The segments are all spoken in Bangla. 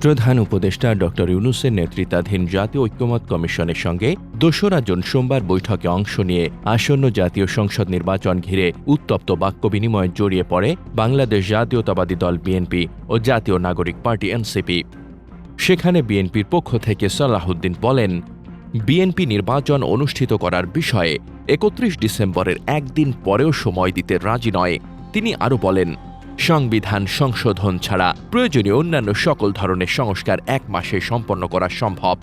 প্রধান উপদেষ্টা ড ইউনুসের নেতৃত্বাধীন জাতীয় ঐক্যমত কমিশনের সঙ্গে দোসরা জুন সোমবার বৈঠকে অংশ নিয়ে আসন্ন জাতীয় সংসদ নির্বাচন ঘিরে উত্তপ্ত বাক্য বিনিময়ে জড়িয়ে পড়ে বাংলাদেশ জাতীয়তাবাদী দল বিএনপি ও জাতীয় নাগরিক পার্টি এনসিপি। সেখানে বিএনপির পক্ষ থেকে সালাহুদ্দিন বলেন, বিএনপি নির্বাচন অনুষ্ঠিত করার বিষয়ে একত্রিশ ডিসেম্বরের একদিন পরেও সময় দিতে রাজি নয়। তিনি আরও বলেন সংবিধান সংশোধন ছাড়া প্রয়োজনীয় অন্যান্য সকল ধরনের সংস্কার এক মাসে সম্পন্ন করা সম্ভব।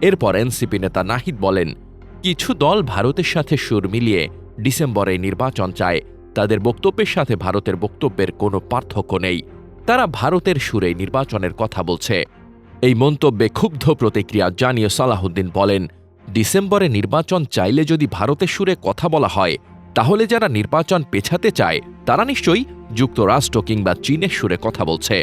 এরপর এনসিপি নেতা নাহিদ বলেন, কিছু দল ভারতের সাথে সুর মিলিয়ে ডিসেম্বরে নির্বাচন চায়। তাদের বক্তব্যের সাথে ভারতের বক্তব্যের কোনো পার্থক্য নেই। তারা ভারতের সুরে নির্বাচনের কথা বলছে। এই মন্তব্যে ক্ষুব্ধ প্রতিক্রিয়া জানিয়ে সালাহুদ্দিন বলেন, ডিসেম্বরে নির্বাচন চাইলে যদি ভারতের সুরে কথা বলা হয়, তাহলে যারা নির্বাচন পেছাতে চায়, তারা নিশ্চয়ই যুক্তরাষ্ট্র কিংবা চীনের সুরে কথা বলছে।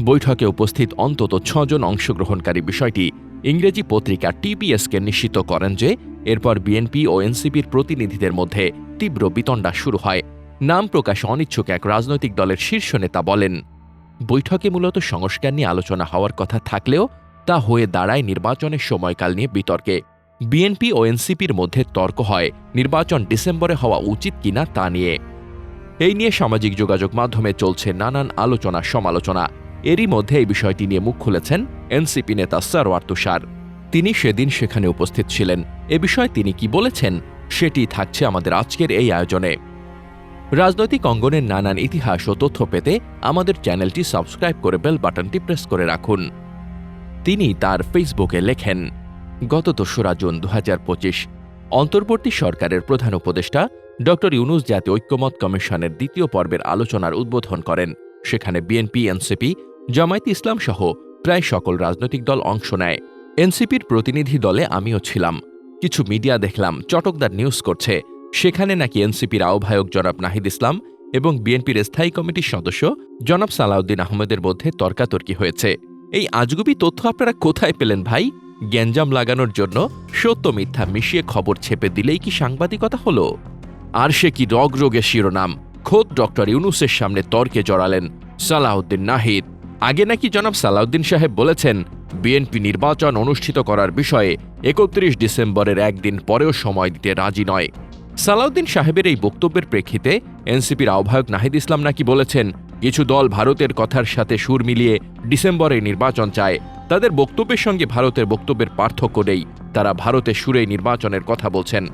বৈঠকে উপস্থিত অন্তত ছজন অংশগ্রহণকারী বিষয়টি ইংরেজি পত্রিকা টিপিএসকে নিশ্চিত করেন যে, এরপর বিএনপি ও এনসিপির প্রতিনিধিদের মধ্যে তীব্র বিতণ্ডা শুরু হয়। নাম প্রকাশ অনিচ্ছুক এক রাজনৈতিক দলের শীর্ষ নেতা বলেন। বৈঠকে মূলত সংস্কার নিয়ে আলোচনা হওয়ার কথা থাকলেও তা হয়ে দাঁড়ায় নির্বাচনের সময়কাল নিয়ে বিতর্কে। বিএনপি ও এনসিপির মধ্যে তর্ক হয়, নির্বাচন ডিসেম্বরে হওয়া উচিত কিনা তা নিয়ে। এই নিয়ে সামাজিক যোগাযোগ মাধ্যমে চলছে নানান আলোচনা সমালোচনা। এরই মধ্যে এই বিষয়টি নিয়ে মুখ খুলেছেন এনসিপি নেতা সরওয়ার তুষার। তিনি সেদিন সেখানে উপস্থিত ছিলেন। এ বিষয়ে তিনি কি বলেছেন, সেটি থাকছে আমাদের আজকের এই আয়োজনে। রাজনৈতিক অঙ্গনের নানান ইতিহাস ও তথ্য পেতে আমাদের চ্যানেলটি সাবস্ক্রাইব করে বেল বাটনটি প্রেস করে রাখুন। তিনি তার ফেসবুকে লেখেন, গত দোসরা জুন দু হাজার পঁচিশ, অন্তর্বর্তী সরকারের প্রধান উপদেষ্টা ড ইউনুস জাতীয় ঐক্যমত কমিশনের দ্বিতীয় পর্বের আলোচনার উদ্বোধন করেন। সেখানে বিএনপি, এনসিপি, জামায়াত ইসলাম সহ প্রায় সকল রাজনৈতিক দল অংশ নেয়। এনসিপির প্রতিনিধি দলে আমিও ছিলাম। কিছু মিডিয়া দেখলাম, চটকদার নিউজ করছে। সেখানে নাকি এনসিপির আহ্বায়ক জনাব নাহিদ ইসলাম এবং বিএনপির স্থায়ী কমিটির সদস্য জনাব সালাউদ্দিন আহমেদের মধ্যে তর্কাতর্কি হয়েছে। এই আজগুবি তথ্য আপনারা কোথায় পেলেন ভাই? গ্যাঞ্জাম লাগানোর জন্য সত্য মিথ্যা মিশিয়ে খবর ছেপে দিলেই কি সাংবাদিকতা হলো? আর সে কি রগ রোগের শিরোনাম? খোদ ডক্টর ইউনুসের সামনে তর্কে জড়ালেন সালাউদ্দিন নাহিদ। আগে নাকি জনাব সালাউদ্দিন সাহেব বলেছেন, বিএনপি নির্বাচন অনুষ্ঠিত করার বিষয়ে একত্রিশ ডিসেম্বরের একদিন পরেও সময় দিতে রাজি নয়। সালাউদ্দিন সাহেবের এই বক্তব্যের প্রেক্ষিতে এনসিপির আহ্বায়ক নাহিদ ইসলাম নাকি বলেছেন, কিছু দল ভারতের কথার সাথে সুর মিলিয়ে ডিসেম্বরে নির্বাচন চায়। তাদের বক্তব্যের সঙ্গে ভারতের বক্তব্যের পার্থক্য নেই। তারা ভারতের সুরে নির্বাচনের কথা বলছেন।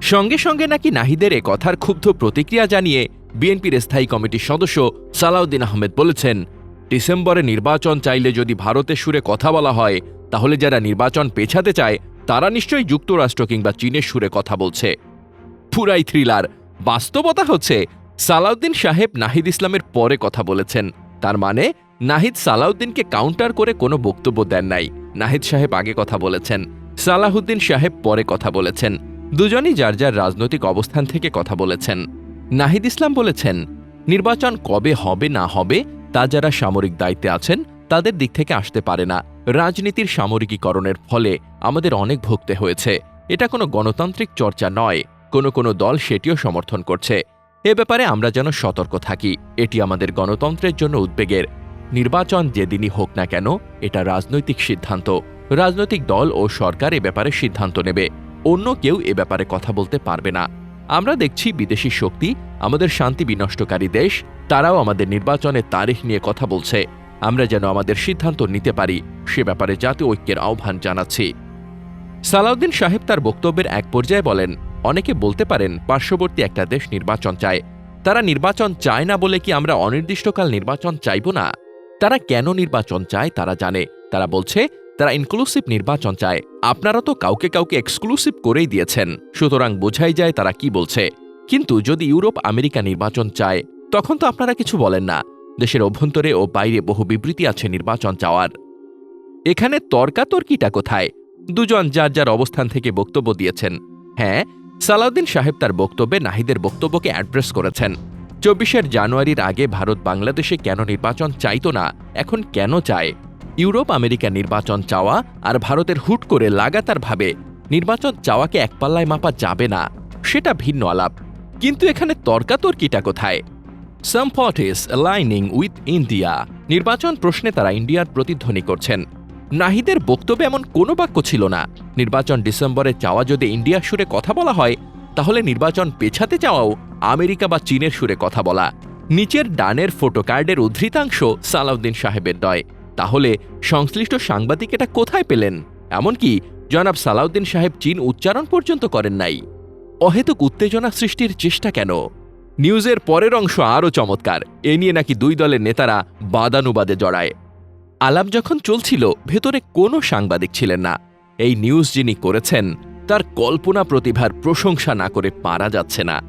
সঙ্গে সঙ্গে নাকি নাহিদের এ কথার ক্ষুব্ধ প্রতিক্রিয়া জানিয়ে বিএনপির স্থায়ী কমিটির সদস্য সালাউদ্দিন আহমেদ বলেছেন, ডিসেম্বরে নির্বাচন চাইলে যদি ভারতের সুরে কথা বলা হয়, তাহলে যারা নির্বাচন পেছাতে চায়, তারা নিশ্চয়ই যুক্তরাষ্ট্র কিংবা চীনের সুরে কথা বলছে। পুরাই থ্রিলার। বাস্তবতা হচ্ছে, সালাউদ্দিন সাহেব নাহিদ ইসলামের পরে কথা বলেছেন। তার মানে নাহিদ সালাউদ্দিনকে কাউন্টার করে কোনো বক্তব্য দেন নাই। নাহিদ সাহেব আগে কথা বলেছেন। সালাহুদ্দিন সাহেব পরে কথা বলেছেন। দুজনই যার যার রাজনৈতিক অবস্থান থেকে কথা বলেছেন। নাহিদ ইসলাম বলেছেন, নির্বাচন কবে হবে না হবে, তা যারা সামরিক দায়িত্বে আছেন, তাদের দিক থেকে আসতে পারে না। রাজনীতির সামরিকীকরণের ফলে আমাদের অনেক ভুগতে হয়েছে। এটা কোনো গণতান্ত্রিক চর্চা নয়। কোনো কোনো দল সেটিও সমর্থন করছে। এ ব্যাপারে আমরা যেন সতর্ক থাকি। এটি আমাদের গণতন্ত্রের জন্য উদ্বেগের। নির্বাচন যেদিনই হোক না কেন, এটা রাজনৈতিক সিদ্ধান্ত। রাজনৈতিক দল ও সরকার এ ব্যাপারে সিদ্ধান্ত নেবে। অন্য কেউ এ ব্যাপারে কথা বলতে পারবে না। আমরা দেখছি বিদেশি শক্তি আমাদের শান্তি বিনষ্টকারী দেশ, তারাও আমাদের নির্বাচনের তারিখ নিয়ে কথা বলছে। আমরা যেন আমাদের সিদ্ধান্ত নিতে পারি, সে ব্যাপারে জাতীয় ঐক্যের আহ্বান জানাচ্ছি। সালাউদ্দিন সাহেব তার বক্তব্যের এক পর্যায়ে বলেন, অনেকে বলতে পারেন পার্শ্ববর্তী একটা দেশ নির্বাচন চায়। তারা নির্বাচন চায় না বলে কি আমরা অনির্দিষ্টকাল নির্বাচন চাইব না? তারা কেন নির্বাচন চায় তারা জানে। তারা বলছে তারা ইনক্লুসিভ নির্বাচন চায়। আপনারা তো কাউকে কাউকে এক্সক্লুসিভ করেই দিয়েছেন। সুতরাং বোঝাই যায় তারা কি বলছে। কিন্তু যদি ইউরোপ আমেরিকা নির্বাচন চায়, তখন তো আপনারা কিছু বলেন না। দেশের অভ্যন্তরে ও বাইরে বহু বিবৃতি আছে নির্বাচন চাওয়ার। এখানে তর্কাতর্কিটা কোথায়? দুজন যার যার অবস্থান থেকে বক্তব্য দিয়েছেন। হ্যাঁ সালাউদ্দিন সাহেব তার বক্তব্যে নাহিদের বক্তব্যকে অ্যাড্রেস করেছেন। চব্বিশের জানুয়ারির আগে ভারত বাংলাদেশে কেন নির্বাচন চাইত না, এখন কেন চায়? ইউরোপ আমেরিকা নির্বাচন চাওয়া আর ভারতের হুট করে লাগাতারভাবে নির্বাচন চাওয়াকে একপাল্লায় মাপা যাবে না, সেটা ভিন্ন আলাপ। কিন্তু এখানে তর্কাতর্কিটা কোথায়? Some parties aligning with India নির্বাচন প্রশ্নে তারা ইন্ডিয়ার প্রতিধ্বনি করছেন। নাহিদের বক্তব্যে এমন কোনো বাক্য ছিল না। নির্বাচন ডিসেম্বরে চাওয়া যদি ইন্ডিয়ার সুরে কথা বলা হয়, তাহলে নির্বাচন পেছাতে চাওয়াও আমেরিকা বা চীনের সুরে কথা বলা। নিচের ডানের ফটো কার্ডের উদ্ধৃতাংশ সালাউদ্দিন সাহেবের নয়। তাহলে সংশ্লিষ্ট সাংবাদিক এটা কোথায় পেলেন? এমনকি জনাব সালাউদ্দিন সাহেব চীন উচ্চারণ পর্যন্ত করেন নাই। অহেতুক উত্তেজনা সৃষ্টির চেষ্টা কেন? নিউজের পরের অংশ আরও চমৎকার। এ নিয়ে নাকি দুই দলের নেতারা বাদানুবাদে জড়ায়। আলাপ যখন চলছিল, ভেতরে কোনো সাংবাদিক ছিলেন না। এই নিউজ যিনি করেছেন, তার কল্পনা প্রতিভার প্রশংসা না করে পারা যাচ্ছে না।